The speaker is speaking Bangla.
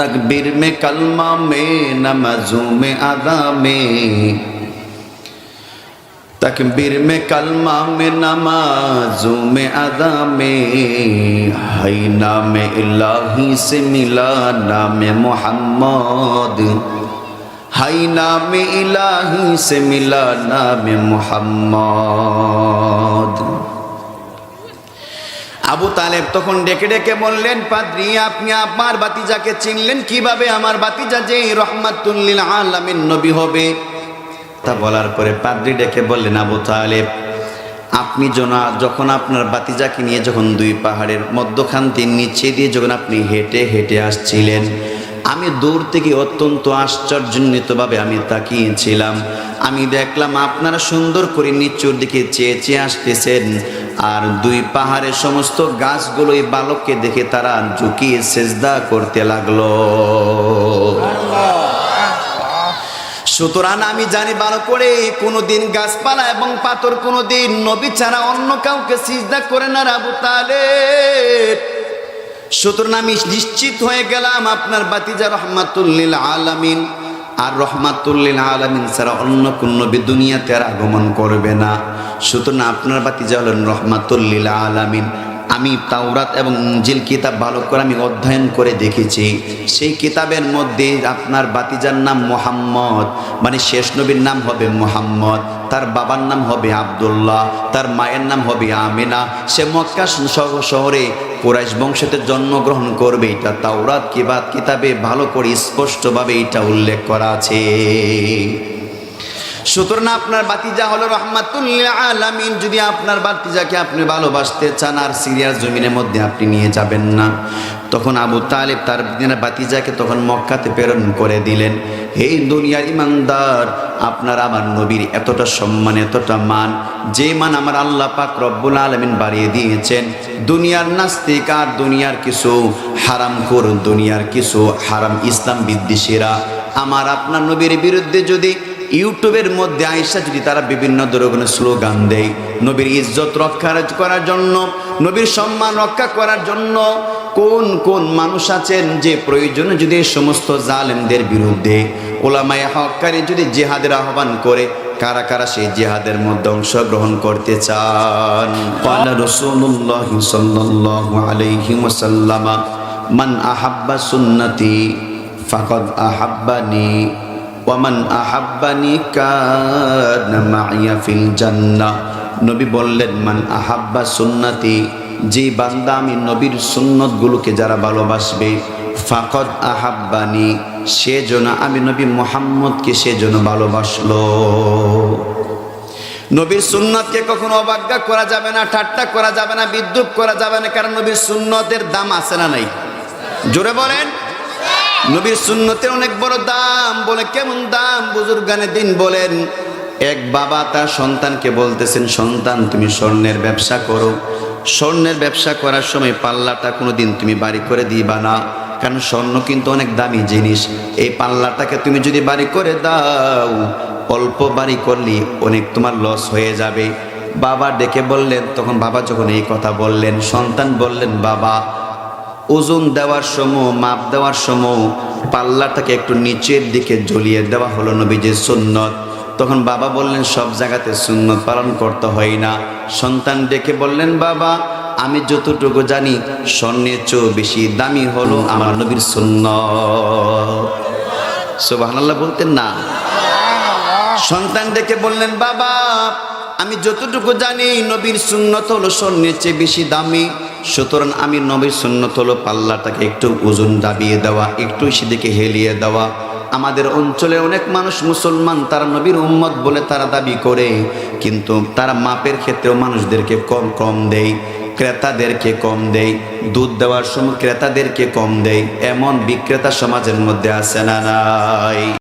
तकबीर में कलमा में नमाजों में अदा में तकबीर में कलमा में नमाजों में अदा में है नाम इलाही से मिला नाम मोहम्मद है नाम इलाही से मिला नाम मोहम्मद আবু তালেব তখন ডেকে ডেকে বললেন, পাদ্রি, আপনি আমার বাতিজাকে চিনলেন কীভাবে? আমার বাতিজা যে রহমাতুল্লিল আলামিন নবী হবে। তা বলার পরে পাদ্রি ডেকে বললেন, আবু তালেব, আপনি জন যখন আপনার বাতিজাকে নিয়ে যখন দুই পাহাড়ের মধ্যখান তিন নিচে দিয়ে যখন আপনি হেঁটে হেঁটে আসছিলেন, আমি দূর থেকে অত্যন্ত আশ্চর্যান্বিতভাবে আমি তাকিয়েছিলাম। আমি দেখলাম আপনারা সুন্দর করে নিচুর দিকে চেয়ে চেয়ে আসতেছেন। আর দুই পাহাড়ের সমস্ত গাছগুলো এই বালককে দেখে তারা ঝুঁকিয়ে সেজদা করতে লাগল। সুতরাং আমি জানি ভালো করে কোনোদিন গাছপালা এবং পাথর কোনোদিন নবী ছাড়া অন্য কাউকে সিজদা করে না রাবু তালে সুতরাং আমি নিশ্চিত হয়ে গেলাম আপনার বাতিজা রহমাতুল্লিল আলামিন। আর রহমাতুল্লিল আলামিন ছাড়া অন্য কোন নবী দুনিয়াতে আর আগমন করবে না। সুতরাং আপনার বাতিজা হলেন রহমাতুল্লিল আলামিন। আমি তাওরাত এবং ইঞ্জিল কিতাব ভালো করে আমি অধ্যয়ন করে দেখেছি। সেই কিতাবের মধ্যে আপনার বাতিজার নাম মোহাম্মদ মানে শেষ নবীর নাম হবে মোহাম্মদ, তার বাবার নাম হবে আবদুল্লাহ, তার মায়ের নাম হবে আমিনা। সে মক্কা শহরে কোরাইশ বংশেতে জন্মগ্রহণ করবে এটা তাওরাত কিবাদ কিতাবে ভালো করে স্পষ্টভাবে এটা উল্লেখ করা আছে। সুতরাং আপনার বাতিজা হলো রহমাতুল্লাহ আলামিন। যদি আপনার বাতিজাকে আপনি ভালোবাসতে চান, আর সিরিয়ার জমিনের মধ্যে আপনি নিয়ে যাবেন না। তখন আবু তালেব তার বাতিজাকে তখন মক্কাতে প্রেরণ করে দিলেন। হে দুনিয়ার ইমানদার, আপনার আমার নবীর এতটা সম্মান, এতটা মান, যে মান আমার আল্লাহ পাক রব্বুল আলমিন বাড়িয়ে দিয়েছেন। দুনিয়ার নাস্তিক আর দুনিয়ার কিছু হারাম করুন দুনিয়ার কিছু হারাম ইসলাম বিদ্বেষীরা। আমার আপনার নবীর বিরুদ্ধে যদি ইউটিউবের মধ্যে আইসা যদি তারা বিভিন্ন ধরনের স্লোগান দেয়, নবীর ইজ্জত রক্ষা করার জন্য, নবীর সম্মান রক্ষা করার জন্য, কোন কোন মানুষ আছেন যে প্রয়োজনে যদি সমস্ত জালেমদের বিরুদ্ধে ওলামায় হকারে যদি জেহাদের আহ্বান করে, কারা কারা সেই জেহাদের মধ্যে অংশগ্রহণ করতে চান? মান আহাব্বা সুন্নতি, ফাকদ আহাব্বানি ওয়ামান আহাব্বানি কানা মাইয়া ফিল জান্নাহ নবী বললেন, মান আহাব্বা সুন্নতি, যে বান্দা আমি নবীর সুন্নতগুলোকে যারা ভালোবাসবে, ফাকদ আহাব্বানি সে সেজন্য আমি নবী মোহাম্মদকে সেজন্য ভালোবাসলো। নবীর সুন্নতকে কখনো অবজ্ঞা করা যাবে না, ঠাট্টা করা যাবে না, বিদ্রুপ করা যাবে না, কারণ নবীর সুন্নতের দাম আছে না নাই? জোরে বলেন। নবীর সুন্নতে অনেক বড় দাম বলে, কেমন দাম? বুজুর্গানে দিন বলেন, এক বাবা তার সন্তানকে বলতেছেন, সন্তান, তুমি স্বর্ণের ব্যবসা করো। স্বর্ণের ব্যবসা করার সময় পাল্লাটা কোনো দিন তুমি বাড়ি করে দিবা না, কারণ স্বর্ণ কিন্তু অনেক দামি জিনিস। এই পাল্লাটাকে তুমি যদি বাড়ি করে দাও, অল্প বাড়ি করলে অনেক তোমার লস হয়ে যাবে। বাবা ডেকে বললেন, তখন বাবা যখন এই কথা বললেন, সন্তান বললেন, বাবা ওজন দেওয়ার সময় মাপ দেওয়ার সময় পাল্লাটাকে একটু নিচের দিকে ঝুলিয়ে দেওয়া হলো নবীজির সুন্নত। তখন বাবা বললেন, সব জায়গাতে সুন্নত পালন করতে হয় না। সন্তান ডেকে বললেন, বাবা, আমি যতটুকু জানি, স্বর্ণের চেয়েও বেশি দামি হলো আমার নবীর সুন্নত। সুবহানাল্লাহ বলতেন না। সন্তান ডেকে বললেন, বাবা আমি যতটুকু জানি, নবীর সুন্নত হলো স্বর্ণের চেয়ে বেশি দামি। সুতরাং আমি নবীর সুন্নত হলো পাল্লাটাকে একটু ওজন দাবিয়ে দেওয়া, একটু সেদিকে হেলিয়ে দেওয়া। আমাদের অঞ্চলে অনেক মানুষ মুসলমান, তারা নবীর উম্মত বলে তারা দাবি করে, কিন্তু তারা মাপের ক্ষেত্রেও মানুষদেরকে কম কম দেয়, ক্রেতাদেরকে কম দেয়, দুধ দেওয়ার সময় ক্রেতাদেরকে কম দেয়, এমন বিক্রেতা সমাজের মধ্যে আছে না নাই।